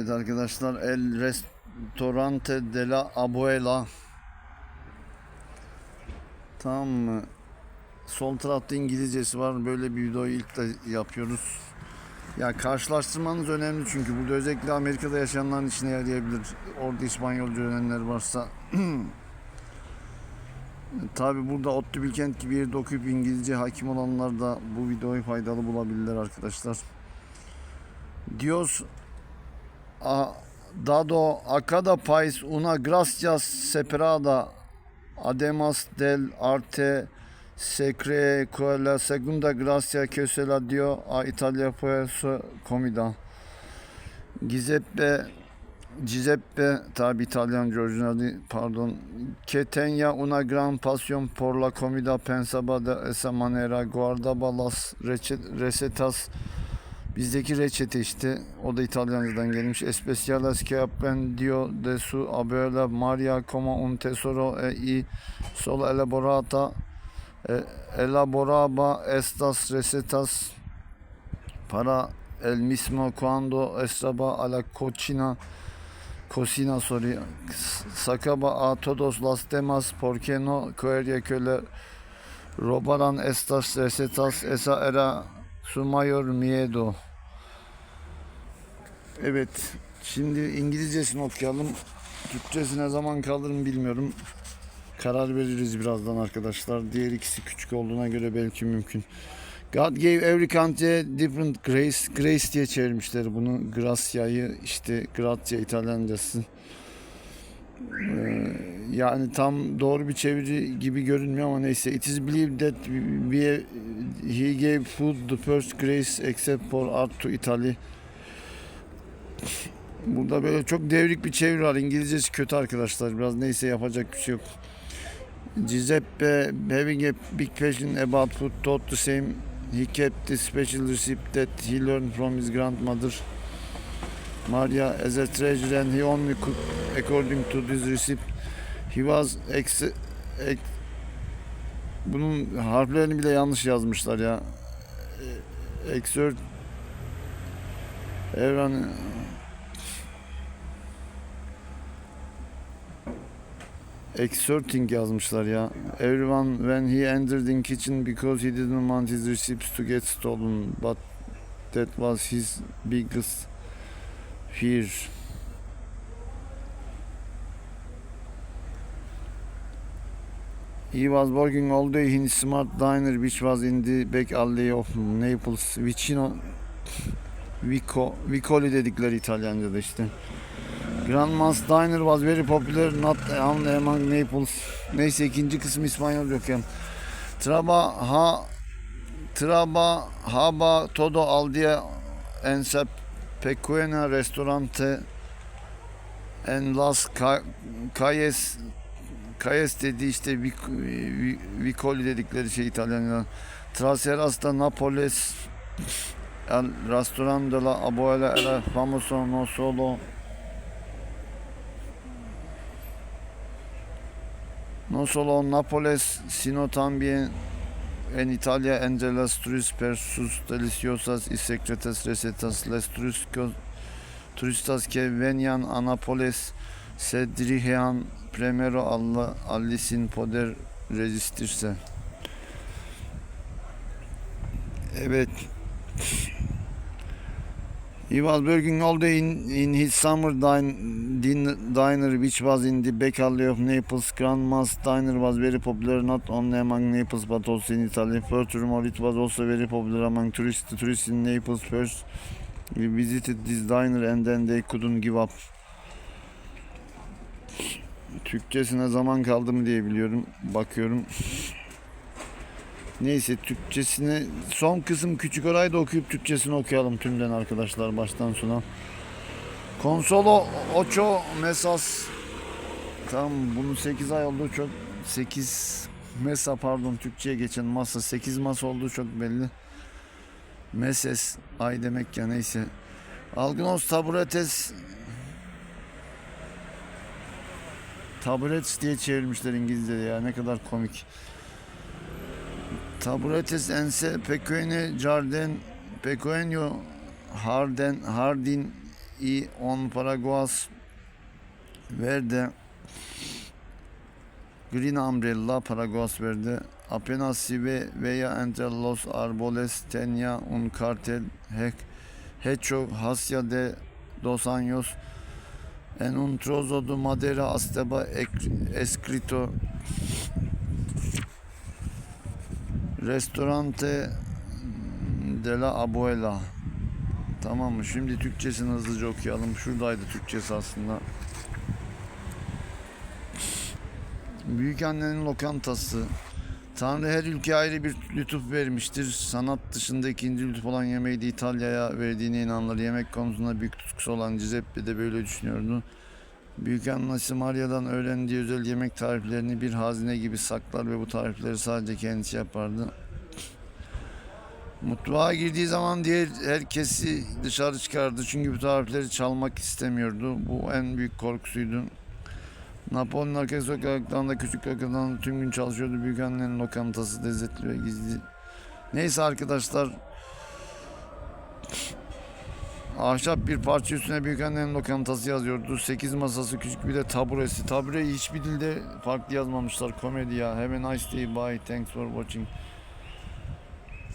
Evet arkadaşlar El Restorante de la Abuela. Tamam mı? Sol tarafta İngilizcesi var. Böyle bir videoyu ilk de yapıyoruz. Ya karşılaştırmanız önemli çünkü burada özellikle Amerika'da yaşayanların içine yarayabilir. Orada İspanyolca öğrenenler varsa. Tabi burada ODTÜ Bilkent gibi yerde okuyup İngilizce hakim olanlar da bu videoyu faydalı bulabilirler arkadaşlar. Dios a dado a cada país una gracias separada además del arte se cree que la segunda gracia que se la dio a Italia fue su comida. Giuseppe Giuseppe tabi İtalyanca orijinali pardon que tenía una gran pasión por la comida pensaba de esa manera guardaba las rece- recetas Bizdeki reçete işte. O da İtalyancadan gelmiş. Especiales que aprendió de su abuela Maria como un tesoro e y solo elaborata e, elaboraba estas recetas para el mismo cuando estaba a la cocina cocina sorry sacaba a todos las demás porque no quería que le robaran estas recetas esa era su mayor miedo. Evet. Şimdi İngilizcesini okuyalım. Türkçesine zaman kalır mı bilmiyorum. Karar veririz birazdan arkadaşlar. Diğer ikisi küçük olduğuna göre belki mümkün. God gave every country different grace. Grace diye çevirmişler bunu. Gracia'yı işte Grazia İtalyancası. Ee, yani tam doğru bir çeviri gibi görünmüyor ama neyse. It is believed that we, he gave food the first grace except for art to Italy. Burada böyle çok devrik bir çeviri var. İngilizcesi kötü arkadaşlar. Biraz neyse yapacak bir şey yok. Giuseppe having a big passion about food taught the same. He kept the special recipe that he learned from his grandmother. Maria as a treasure and he only cooked according to this recipe. He was ex, ex bunun harflerini bile yanlış yazmışlar ya. Exert Evren Exerting yazmışlar ya. Everyone when he entered in kitchen because he didn't want his recipes to get stolen. But that was his biggest fear. He was working all day in smart diner which was in the back alley of Naples. Vicino Vico, Vicoli dedikleri İtalyanca'da işte. Grandma's Diner was very popular not only among Naples. Neyse ikinci kısmı İspanyolca okuyalım. Traba ha Traba haba todo al día en se pequeña restaurante en las ca- calles calles dedi işte Vic- Vi- Vicoli dedikleri şey İtalyanca. Traseras da Napoles El restaurante de la abuela era famoso no solo no solo en Nápoles sino también en Italia entre las turistas per sus deliciosas y secretas recetas los turistas, que venían a Nápoles se dirigían primero a allí sin poder resistirse. Evet. He was working all day in, in his summer din, din, diner, which was in the back alley of Naples. Grandma's diner was very popular not only among Naples but also in Italy. Furthermore, it was also very popular among tourists. Tourists in Naples first visited this diner and then they couldn't give up. Türkçesine zaman kaldı mı diye biliyorum. Bakıyorum. Neyse Türkçesini son kısım küçük orayı da okuyup Türkçesini okuyalım tümden arkadaşlar baştan sona. Konsolo ocho mesas Tamam bunun 8 ay olduğu çok 8 mesa pardon Türkçe'ye geçen masa 8 masa olduğu çok belli. Meses ay demek ya neyse. Algnos taburetes Taburetes diye çevirmişler İngilizce'de ya ne kadar komik. Taburetes ense pequeño jardin pequeño harden hardin y on paraguas verde. Green Umbrella Paraguas verde. Apenas si ve veya entre los árboles tenía un cartel he- hecho hacia de dos años en un trozo de madera estaba ec- escrito Restaurante de la Abuela. Tamam mı? Şimdi Türkçesini hızlıca okuyalım. Şuradaydı Türkçesi aslında. Büyük annenin lokantası. Tanrı her ülkeye ayrı bir lütuf vermiştir. Sanat dışında ikinci lütuf olan yemeği de İtalya'ya verdiğine inanılır. Yemek konusunda büyük tutkusu olan Giuseppe de böyle düşünüyordu. Büyük annesi Maria'dan öğrendiği özel yemek tariflerini bir hazine gibi saklar ve bu tarifleri sadece kendisi yapardı. Mutfağa girdiği zaman diğer herkesi dışarı çıkardı çünkü bu tarifleri çalmak istemiyordu. Bu en büyük korkusuydu. Napoli'nin arka sokaklarında küçük lokantalarında tüm gün çalışıyordu. Büyük annenin lokantası lezzetli ve gizli. Neyse arkadaşlar. Ahşap bir parça üstüne büyük annenin lokantası yazıyordu. 8 masası küçük bir de taburesi. Tabureyi hiçbir dilde farklı yazmamışlar. Komedi ya. Have a nice day. Bye. Thanks for watching.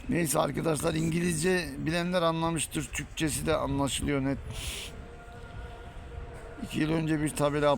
Neyse arkadaşlar İngilizce bilenler anlamıştır. Türkçesi de anlaşılıyor net. İki yıl önce bir tabela